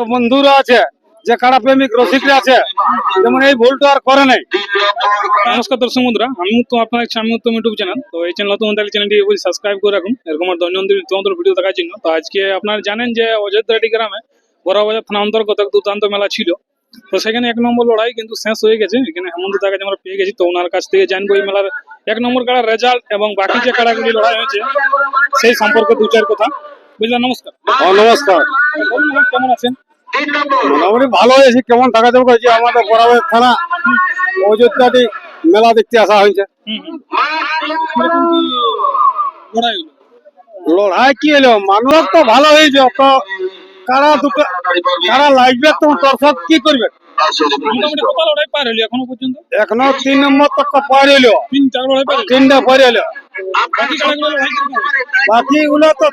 তো বন্ধুরা আছে যে কারা প্রেমিক রসিকরা আছে যেমন এই ভুলটা আর করে নাই। নমস্কার দর্শক বন্ধুরা আমি তো আপনার আমি তো ইউটিউব চ্যানেল তো এই চ্যানেল নতুন তাহলে চ্যানেলটি অবশ্যই সাবস্ক্রাইব করে রাখুন। এরকম আর দৈনন্দিন তোমাদের ভিডিও দেখার জন্য। তো আজকে আপনারা জানেন যে অযোধ্যাটি গ্রামে বড়বাজার থানা অন্তর্গত এক দুর্দান্ত মেলা ছিল। তো সেখানে এক নম্বর লড়াই কিন্তু শেষ হয়ে গেছে। এখানে হেমন্ত দাকে আমরা পেয়ে গেছি তো ওনার কাছ থেকে জানব এই মেলার এক নম্বর কাড়ার রেজাল্ট এবং বাকি যে কাড়াগুলি লড়াই হয়েছে সেই সম্পর্কে দু চার কথা। বুঝলেন নমস্কার। নমস্কার। বলুন কেমন আছেন? মোটামুটি ভালো হয়েছে কেমন টাকা দেবো যে আমাদের বরাবর থানা অযোধ্যাটি মেলা দেখতে আসা হয়েছে। কি লড়াই হলো কি এলো মানুষ তো ভালো হয়েছে তো কারা দুটো কারা লাগবে তোমার দর্শক কি করবে? লড়াই পার হলি এখনও পর্যন্ত? এখনও তিন নম্বর তক তো পরে তিন চার লড়াই পার হলি। তিনটা পরে এলো বাকিগুলো তো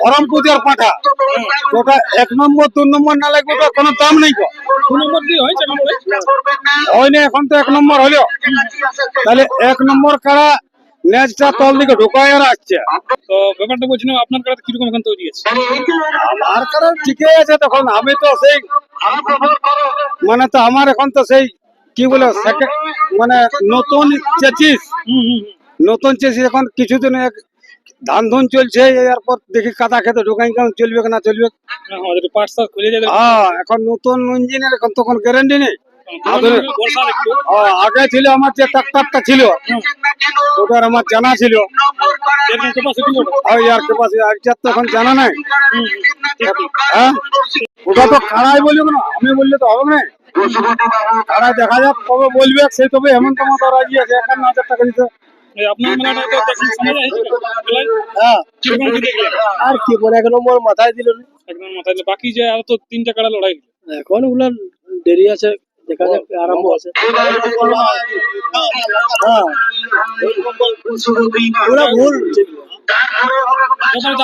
ধরম পাঠা ওটা এক নম্বর দু নম্বর না লাগবে ওটা কোনো দাম নেই তো। হয়নি এখন তো এক নম্বর হলো তাহলে এক নম্বর কারা ম্যাচটা তল দিকে ঢুকায় আর আসছে। তো ব্যাপারটা বলছিলাম আপনার কাছে কীরকম এখন তৈরি আছে? আমার ঠিকই আছে তখন আমি তো সেই মানে তো আমার এখন তো সেই কি বলে মানে নতুন চেচিস। নতুন চেচিস এখন কিছুদিন এক- ধান ধুন চলছে এরপর দেখি কাদা খেতে ঢুকাই কেমন চলবে না চলবে। হ্যাঁ, হ্যাঁ এখন নতুন ইঞ্জিনের এখন তখন গ্যারেন্টি নেই। হ্যাঁ, আগে ছিল আমার যে ট্রাক্টরটা ছিল ওটার আমার জানা ছিল। ওটা আর ক্যাপাসিটি তো এখন জানা নাই। হ্যাঁ? ওটা তো কারাই বলবে না আমি বললে তো হবে না। কারাই দেখা যাক কবে বলবে সেই তবে হেমন্ত মাতা রাজি আছে এক হাজার টাকা দিতে। আপনার মেলাটা তো হ্যাঁ। দেখলেন আর কি বলে এক নম্বর মাথায় দিল একদম মাথায় দিয়ে। বাকি যে আর তো তিনটা কাড়া লড়াই। এখন ওগুলো দেরি আছে দেখা যাক আরম্ভ আছে। হ্যাঁ। ওরা ভুল।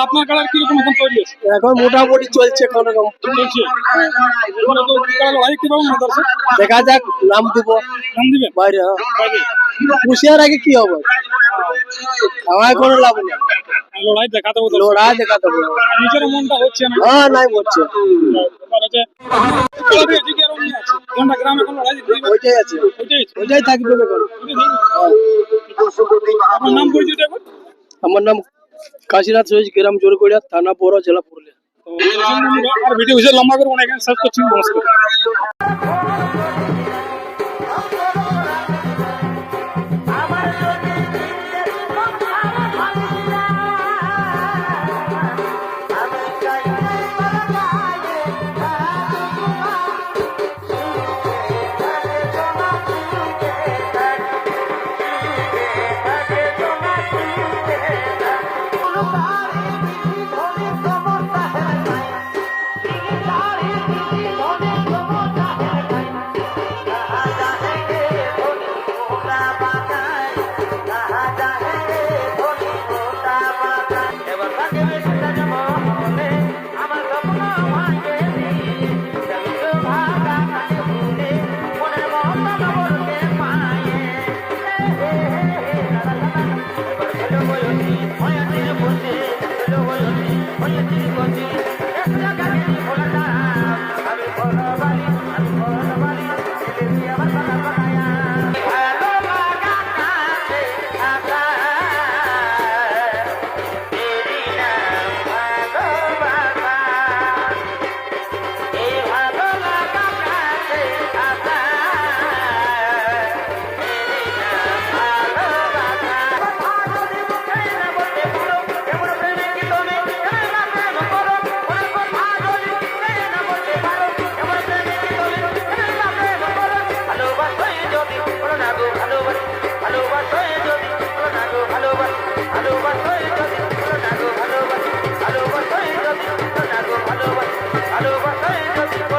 আপনার কাড়ার কীরকম এখন তৈরি আছে এখন মোটামুটি চলছে কোন রকম। চলছে। না দেখা যাক নাম দিব। নাম বাইরে হ্যাঁ। বাইরে। পুষিয়ার আগে কি হবে? আমায় কোনো লাভ নেই। লড়াই দেখাতে হবে। দর্শক। লড়াই দেখাতে হবে। নিজের মনটা হচ্ছে না। হ্যাঁ নাই? কোনটা গ্রামে লড়াই ওইটাই আছে। ওইটাই থাকবে। আপনার নাম পরিচয়টা আমার নাম কাশীনাথ সহিজ গ্রাম জোরগড়িয়া থানা বড় জেলা পুরুলিয়া। আর ভিডিও লম্বা করব না এখানে শেষ করছি নমস্কার।